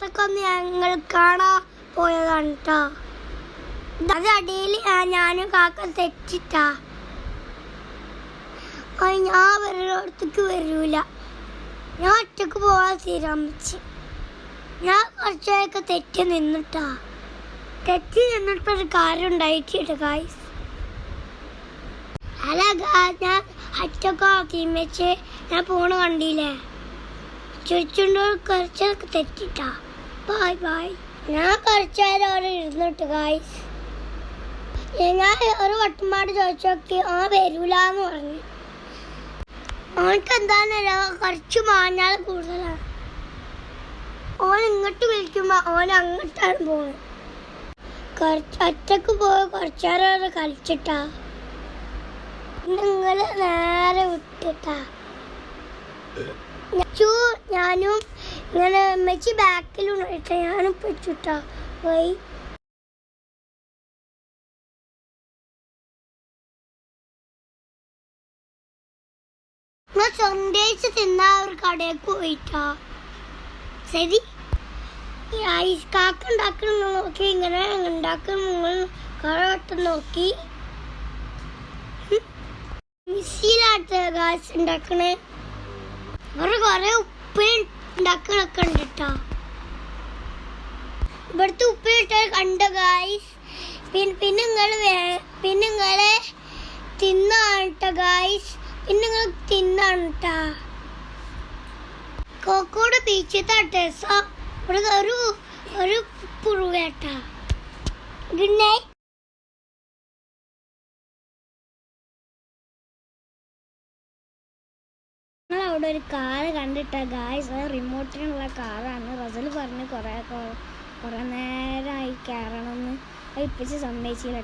പാടത്തൊക്കെ ഞങ്ങൾ കാണാ പോയതാണ് കേട്ടോ അത് അടിയിൽ ഞാനും കാക്ക തെറ്റിട്ടാ. ഞാൻ വരുന്നിടത്തേക്ക് വരൂല. ഞാൻ ഒറ്റയ്ക്ക് പോവാൻ തീരുമാനിച്ച്. ഞാൻ കുറച്ചൊക്കെ തെറ്റി നിന്നിട്ടാ. തെറ്റി നിന്നിട്ടൊരു കാര്യം ഉണ്ടായിട്ട് ഗായ്സ് അല്ല ഞാൻ ഒറ്റയ്ക്ക് തീമച്ച് ഞാൻ പോണ കണ്ടില്ലേ? ചുരിച്ചുണ്ട് കുറച്ചൊക്കെ തെറ്റിട്ടാ. ബായ് ബായ് ഞാൻ കുറച്ച് നേരം അവിടെ ഇരുന്നിട്ട് ഗായ്സ് ഞാൻ ഒരു വട്ടമാട് ചോദിച്ചു നോക്കി ആ വരൂലെന്ന് പറഞ്ഞു. അവനക്ക് എന്താണെന്നല്ല കുറച്ച് മാഞ്ഞാൽ കൂടുതലാണ്. ഓൻ ഇങ്ങോട്ട് വിളിക്കുമ്പോ ഓൻ അങ്ങോട്ടാണ് പോകുന്നത് കുറച്ച് ഒറ്റയ്ക്ക് പോയി കുറച്ചേരം അവിടെ കളിച്ചിട്ടാ. നിങ്ങൾ നേരെ വിട്ടിട്ടാ. ചു ഞാനും ഇങ്ങനെ മെച്ചി ബാക്കിലുണ്ടായിട്ടാ ഞാനും പിടിച്ചിട്ടാ പോയി. ഞാൻ സൺഡേസ് തിന്ന ഒരു കടയിൽ പോയിട്ടാ. ശരി. ഈ ഐസ് കാക്ക ഉണ്ടാക്കണം നോക്കി ഇങ്ങനെ ഉണ്ടാക്കണം നിങ്ങൾ കടവട്ടം നോക്കി. മിസ്സിയിലാട്ട് കാശ് ഉണ്ടാക്കണേ. വേറെ കുറെ ഉപ്പ് ഉണ്ടാക്കണൊക്കെ ഉണ്ട് കേട്ടോ ഇവിടുത്തെ ഉപ്പിലിട്ട് കണ്ടു ഗായ്സ് പിന്നെ പിന്നെ നിങ്ങൾ പിന്നെ നിങ്ങളെ തിന്നാണ് കേട്ടോ ഗായ്സ് പിന്നെ നിങ്ങൾ തിന്നാണ് കേട്ടാ കോക്കോട് ബീച്ചിത്തെ തട്ടേസോ ഇവിടെ ഒരു ഒരു പുഴുവേട്ടാ ഗുഡ് നൈറ്റ് അവിടെ ഒരു കാറ് കണ്ടിട്ട. ഗായ്സ് അത് റിമോട്ടിനുള്ള കാറാണ് റസൽ പറഞ്ഞ് കുറേ കുറേ നേരമായി കയറണമെന്ന് ഇപ്പിച്ച് സമ്മതിച്ചില്ല.